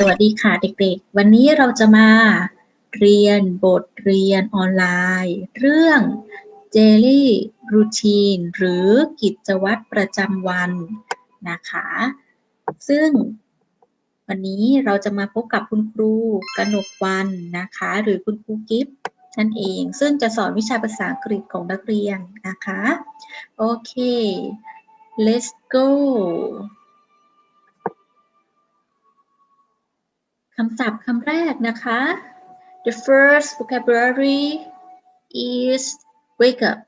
สวัสดีค่ะเด็กๆ วันนี้เราจะมาเรียนบทเรียนออนไลน์ เรื่อง Daily Routine หรือกิจวัตรประจำวันนะคะ ซึ่งวันนี้เราจะมาพบกับคุณครูกนกวันนะคะ หรือคุณครูกิฟต์นั่นเอง ซึ่งจะสอนวิชาภาษาอังกฤษของนักเรียนนะคะ โอเค let's go คำศัพท์คำแรกนะคะ the first vocabulary is wake up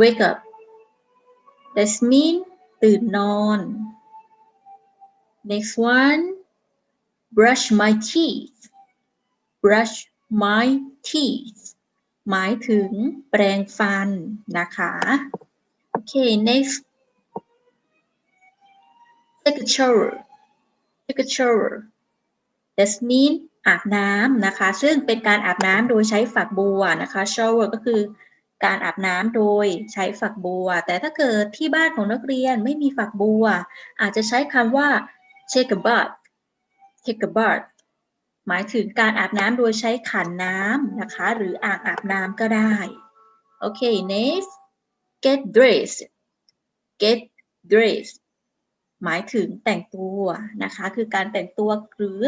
wake up that mean ตื่นนอน next one brush my teeth brush my teeth หมายถึงแปรงฟันนะคะ โอเค next take a shower take a shower that mean อาบน้ำนะคะ ซึ่งเป็นการอาบน้ำโดยใช้ฝักบัวนะคะ shower ก็คือการอาบน้ำโดยใช้ฝักบัว แต่ถ้าเกิดที่บ้านของนักเรียนไม่มีฝักบัว อาจจะใช้คำว่า take a bath take a bath หมายถึงการอาบน้ำโดยใช้ขันน้ำนะคะ หรืออ่างอาบน้ำก็ได้โอเค next get dressed get dressed หมายถึงแต่งตัวนะคะ คือการแต่งตัวหรือ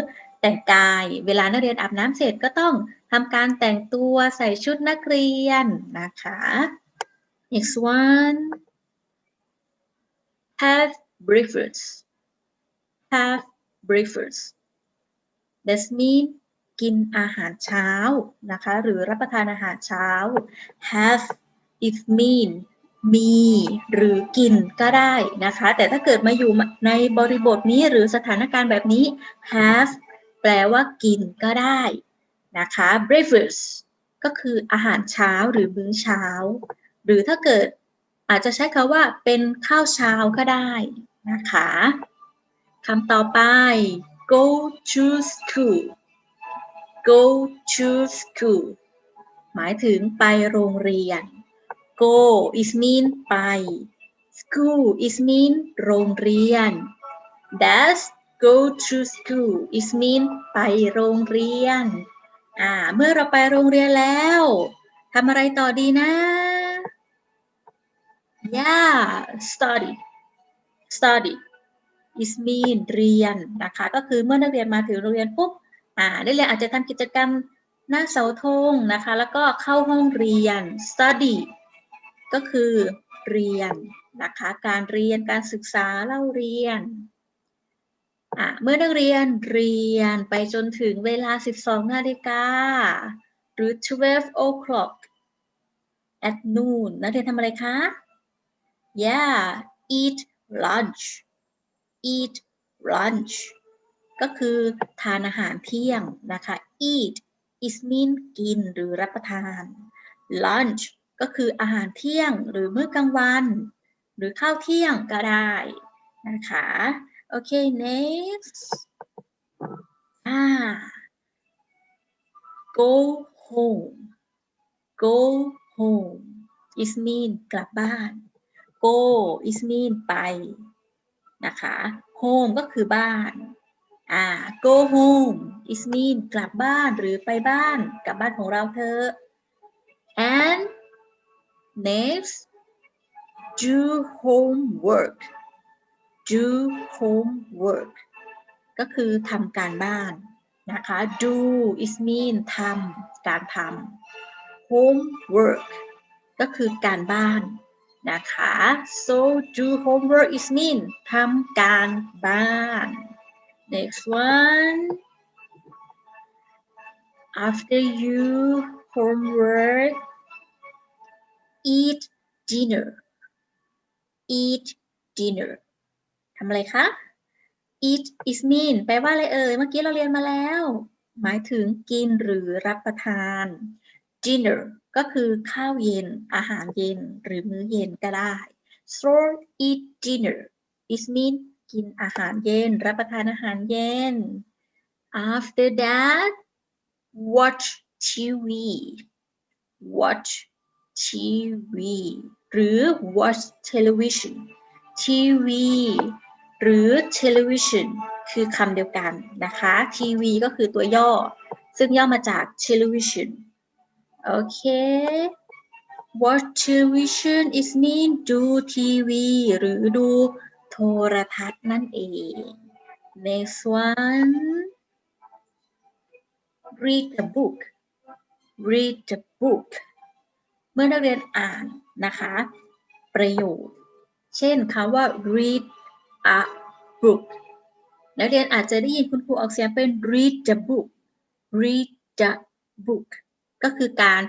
แต่งกาย เวลานักเรียนอาบน้ำเสร็จก็ต้องทำการแต่งตัวใส่ชุดนักเรียนนะคะ next one have breakfast have breakfast that mean กินอาหารเช้านะคะ หรือรับประทานอาหารเช้า have it mean มีหรือกินก็ได้นะคะ แต่ถ้าเกิดมาอยู่ในบริบทนี้หรือสถานการณ์แบบนี้ have แปลว่ากินก็ได้นะคะ breakfast ก็คืออาหารเช้าหรือมื้อเช้า หรือถ้าเกิดอาจจะใช้คาว่าเป็นข้าวเช้าก็ได้นะคะคำต่อไป go to school go to school หมายถึงไปโรงเรียน go is mean ไป school is mean โรงเรียน that's go to school is mean ไปโรงเรียน อ่า เมื่อเราไปโรงเรียนแล้วทำอะไรต่อดีนะ yeah study study is mean เรียนนะคะ ก็คือเมื่อนักเรียนมาถึงโรงเรียนปุ๊บ อ่านักเรียนอาจจะทำกิจกรรมหน้าเสาธงนะคะ แล้วก็เข้าห้องเรียน study ก็คือเรียนนะคะ การเรียนการศึกษาเล่าเรียน เมื่อนักเรียนเรียนไปจนถึงเวลา 12 นาฬิกาหรือ 12 o'clock at noon นักเรียนทำอะไรคะ yeah eat lunch eat lunch ก็คือทานอาหารเที่ยงนะคะ eat is mean กินหรือรับประทาน lunch ก็คืออาหารเที่ยงหรือมื้อกลางวัน หรือข้าวเที่ยงก็ได้นะคะ โอเค next อ่า go home go home is mean กลับบ้าน go is mean ไปนะคะ home ก็คือบ้านอ่า go home is mean กลับบ้านหรือไปบ้านกลับบ้านของเราเธอ and next do homework do homework ก็คือทำการบ้านนะคะ do is mean ทำการทำ homework ก็คือการบ้านนะคะ so do homework is mean ทำการบ้าน next one after you homework eat dinner eat dinner ท ำอะไรคะ eat is mean แปลว่าอะไรเอ่ย เมื่อกี้เราเรียนมาแล้ว หมายถึงกินหรือรับประทาน dinner ก็คือข้าวเย็น อาหารเย็น หรือมื้อเย็นก็ได้ so eat dinner is mean กินอาหารเย็น รับประทานอาหารเย็น after that watch TV watch TV หรือ watch television TV หรือ television คือคำเดียวกันนะคะทีวีก็คือตัวย่อ ซึ่งย่อมาจาก television โอเค watch television is mean ดูทีวีหรือดูโทรทัศน์นั่นเอง next one read the book read the book เมื่อนักเรียนอ่านนะคะ ประโยค เช่นคำว่า read a book นักเรียนอาจจะได้ยินคุณครูออกเสียงเป็น read the book read the book ก็คือการ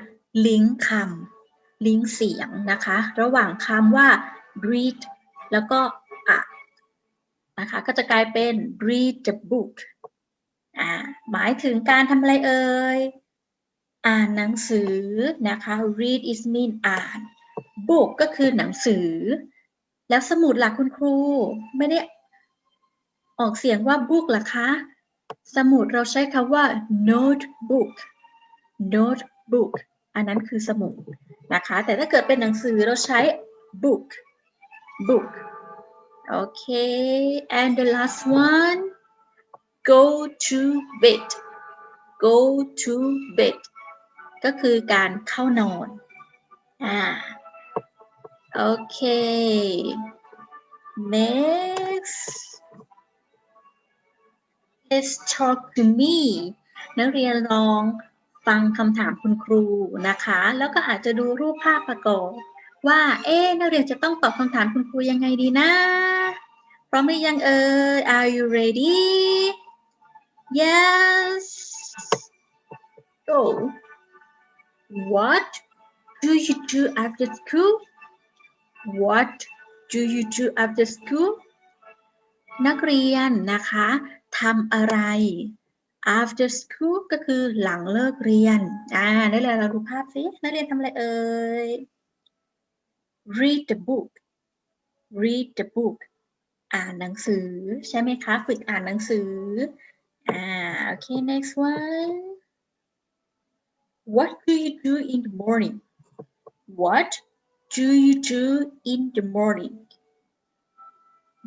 ลิงก์คำลิงก์เสียงนะคะ ระหว่างคำว่า read แล้วก็ a นะคะก็จะกลายเป็น read the book อ่าหมายถึงการทำอะไรเอ่ย อ่านหนังสือนะคะ read is mean อ่าน book ก็คือหนังสือ แล้วสมุดหลักคุณครูไม่ได้ออกเสียงว่า book หรอคะ สมุดเราใช้คำว่า notebook notebook อันนั้นคือสมุดนะคะ แต่ถ้าเกิดเป็นหนังสือเราใช้ book book โอเค and the last one go to bed go to bed ก็คือการเข้านอน อ่า โอเค next let's talk to me นักเรียนลองฟังคำถามคุณครูนะคะ แล้วก็อาจจะดูรูปภาพประกอบว่า เอ๊ะนักเรียนจะต้องตอบคำถามคุณครูยังไงดีนะ พร้อมหรือยังเอ่ย Are you ready Yes Go What do you do after school What do you do after school นักเรียนนะคะทำอะไร after school ก็คือหลังเลิกเรียน อ่านักเรียนเราดูภาพสิ นักเรียนทำอะไรเอ่ย read the book read the book อ่านหนังสือ ใช่ไหมคะ ฝึกอ่านหนังสือ อ่า โอเค next one what do you do in the morning what do you do in the morning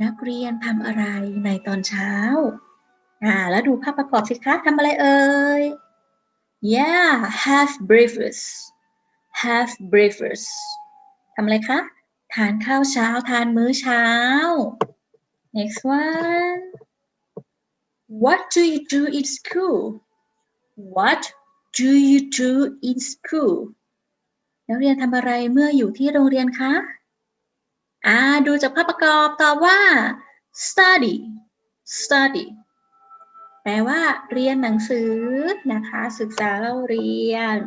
นักเรียนทำอะไรในตอนเช้า อ่า แล้วดูภาพประกอบสิคะทำอะไรเอ่ย yeah have breakfast have breakfast ทำอะไรคะ ทานข้าวเช้า ทานมื้อเช้า next one what do you do in school what do you do in school นักเรียนทำอะไรเมื่ออยู่ที่โรงเรียนคะอ่าดูจากภาพประกอบตอบว่า study study แปลว่า เรียนหนังสือนะคะ ศึกษาเล่าเรียน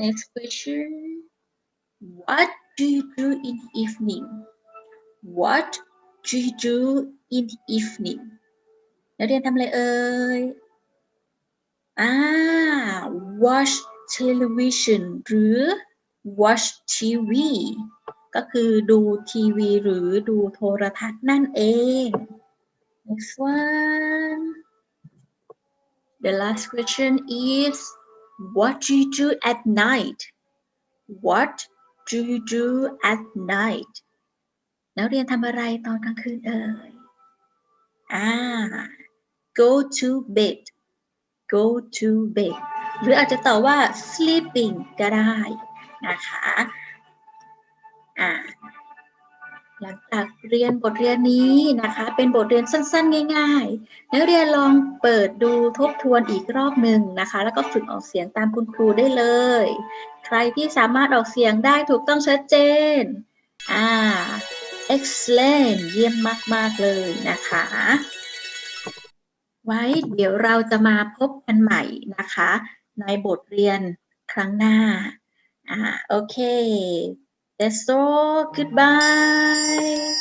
next question what do you do in evening what do you do in evening นักเรียนทำอะไรเอ่ยอ่า watch television หรือ watch TV ก็คือดูทีวีหรือดูโทรทัศน์นั่นเอง next one the last question is what do you do at night what do you do at night นักเรียนทำอะไรตอนกลางคืนเอ่ยอ่า go to bed go to bed หรืออาจจะตอบว่า sleeping ก็ได้นะคะอ่าหลังจากเรียนบทเรียนนี้นะคะ เป็นบทเรียนสั้นๆ ง่ายๆ นักเรียนลองเปิดดูทบทวนอีกรอบหนึ่งนะคะ แล้วก็ฝึกออกเสียงตามคุณครูได้เลย ใครที่สามารถออกเสียงได้ถูกต้องชัดเจนอ่า excellent เยี่ยมมากๆเลยนะคะ ไว้เดี๋ยวเราจะมาพบกันใหม่นะคะ ในบทเรียนครั้งหน้าอ่าโอเค That's all. Goodbye.